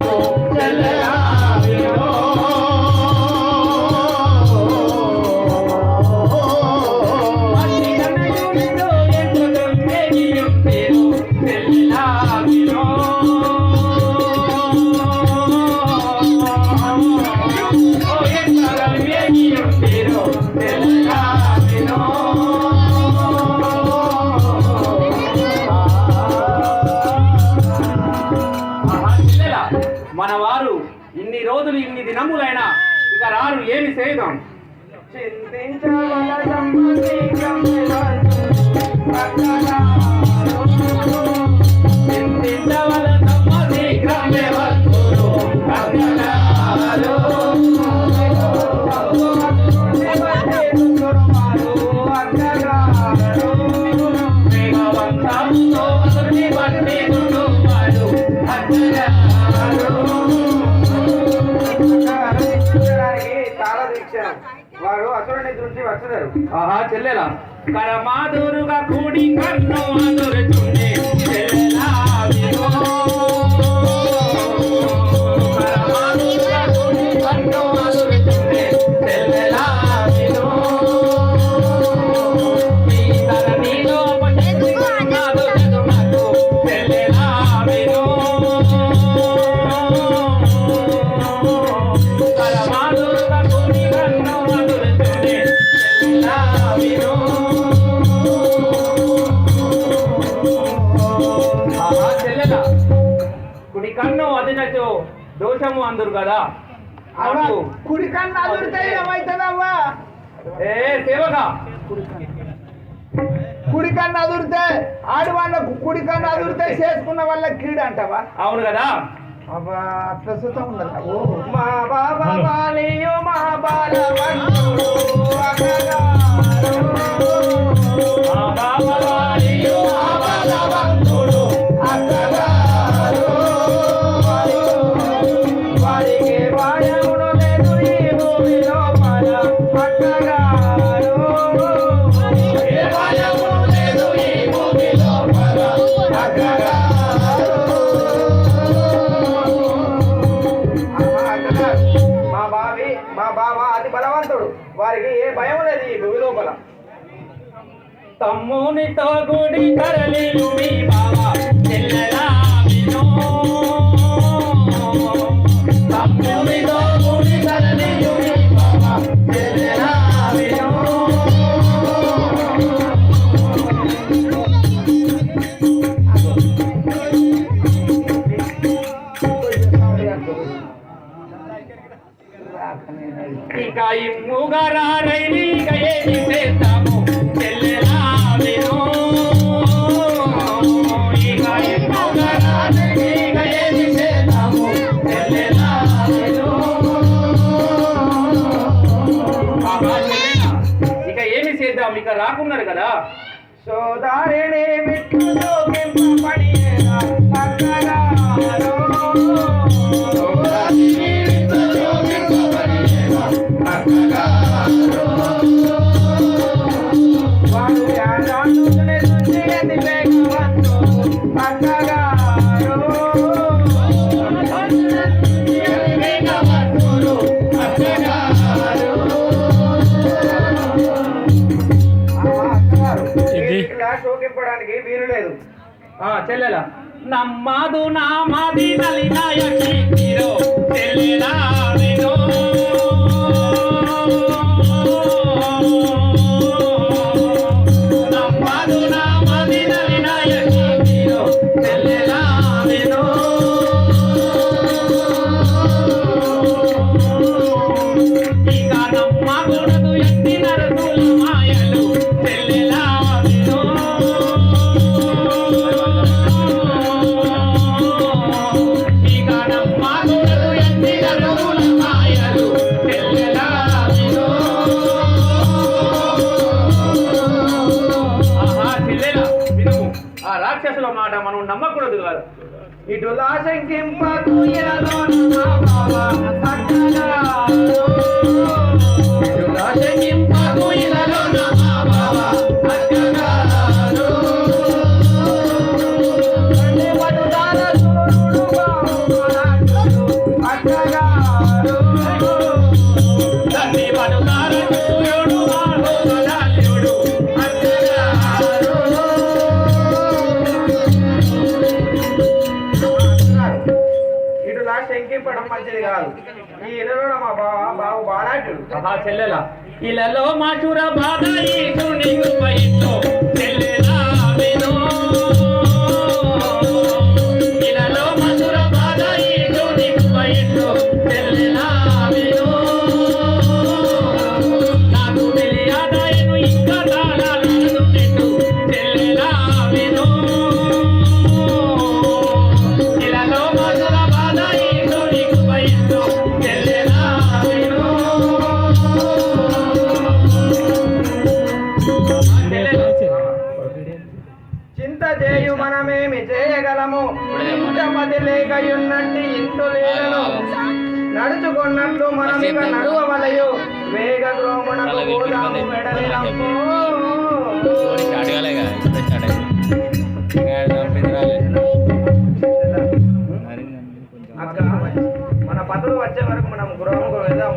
మన ఇన్ని రోజులు ఇన్ని దినములైనా ఇక రారు ఏమి చేద్దాం చింతించవలనమ్మ వారు అసురుని నుంచి వచ్చారు ఆహా చెల్లెలా? కరమాదురుగా కూడి కన్ను అదురుతుండే చెల్లెలా? దోషము అందరు కదా? అవ్వ నాకు కుడి కన్ను అదురితే ఏమవుతుందవ్వా? ఏ సేవగా కుడి కన్ను అదురితే ఆడవాళ్ళకు కుడి కన్ను అదురితే చేసుకున్న వాళ్ళ కీడు అంటావా? అవును కదా? అబ్బా ప్రస్తుతం ఉన్నది? ఓ. మా బాబా బాలియో మహాబాల వారికి ఏ భయం లేదు ఈ భూమి లోపల తమ్మునితో గుడి తరలి మీ బావ చెల్లెలా వినో తమ్మునితో గుడి తరలి మీ బావ చెల్లెలా వినో ఇక ఇమ్ముగరారైని ఇక ఏమి చేద్దాము చెల్లెలా ఇక ఇమ్ముగరారైని ఇక ఏమి చేద్దాము చెల్లెలా ఇక ఏమి చేద్దాం? ఇక రాకున్నారు కదా. సోదారిని మిట్టు జోగింపబడియేలా లేదు. ఆ చెల్లెలా. నమ్మదు నామది నలినాయకి ఆ మాట మనం నమ్మకూడదు కాదు. ఇటు లాశంకింపకు ఎలలోన మా బావ ఇటు శంకింపడం మంచిది కాదు. ఈ ఇళ్ళలో మా బావ బాబు బాలాటుడు ఆహా చెల్లెల? ఇలలో మాచుర బాధ నడుచుకున్నట్లు మనమిక నడువవలయు వేగ పోదాము రాలేదు అక్క మన పతులు వచ్చే వరకు మనం గృహముకు వెళ్దాం